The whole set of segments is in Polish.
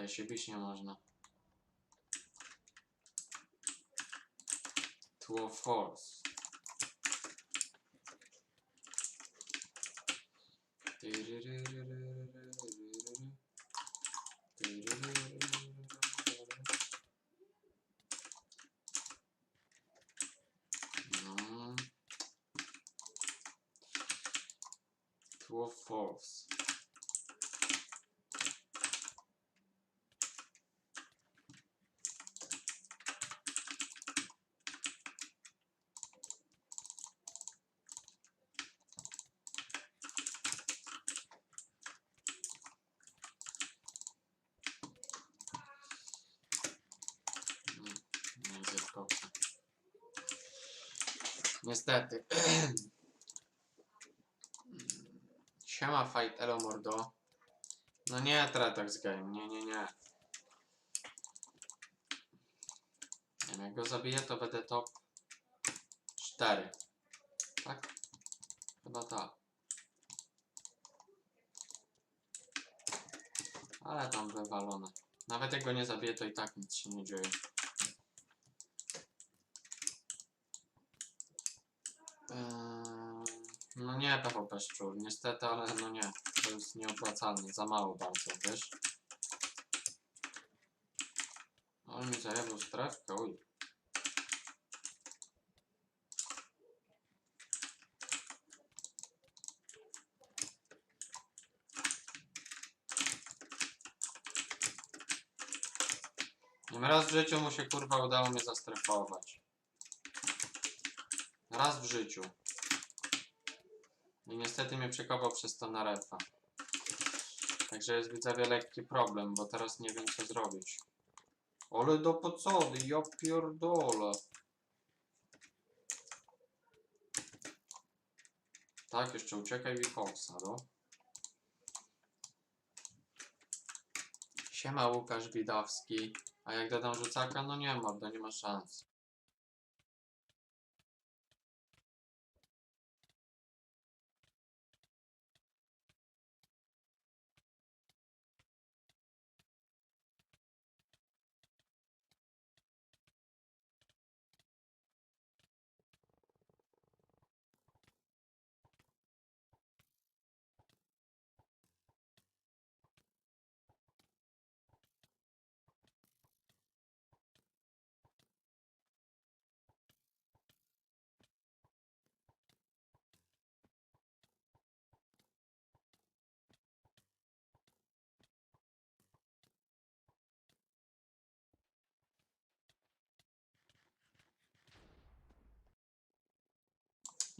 Tutaj się bić nie można. Two of Force. No. Two of Force. Niestety. Siema fight elo mordo. No nie, Tretax game, nie, nie, nie. Jak go zabiję, to będę top 4. Tak? Chyba tak. Ale tam wywalone. Nawet jak go nie zabiję, to i tak nic się nie dzieje. No nie PvP szczur, niestety, ale no nie. To jest nieopłacalne, za mało bardzo, wiesz? Ale mi zajebał strefkę, uj. Raz w życiu mu się kurwa udało mnie zastrefować. Raz w życiu. I niestety mnie przekopał przez to na refa. Także jest widzowie lekki problem, bo teraz nie wiem co zrobić. Ale do podsody, ja pierdolę. Tak, jeszcze uciekaj Wifoxa, no. Siema Łukasz Widawski. A jak dodam rzucaka, no nie mordo, nie ma szans.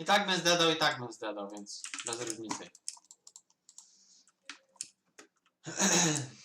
I tak bym zdedał, i tak bym zdedał, więc bez różnicy.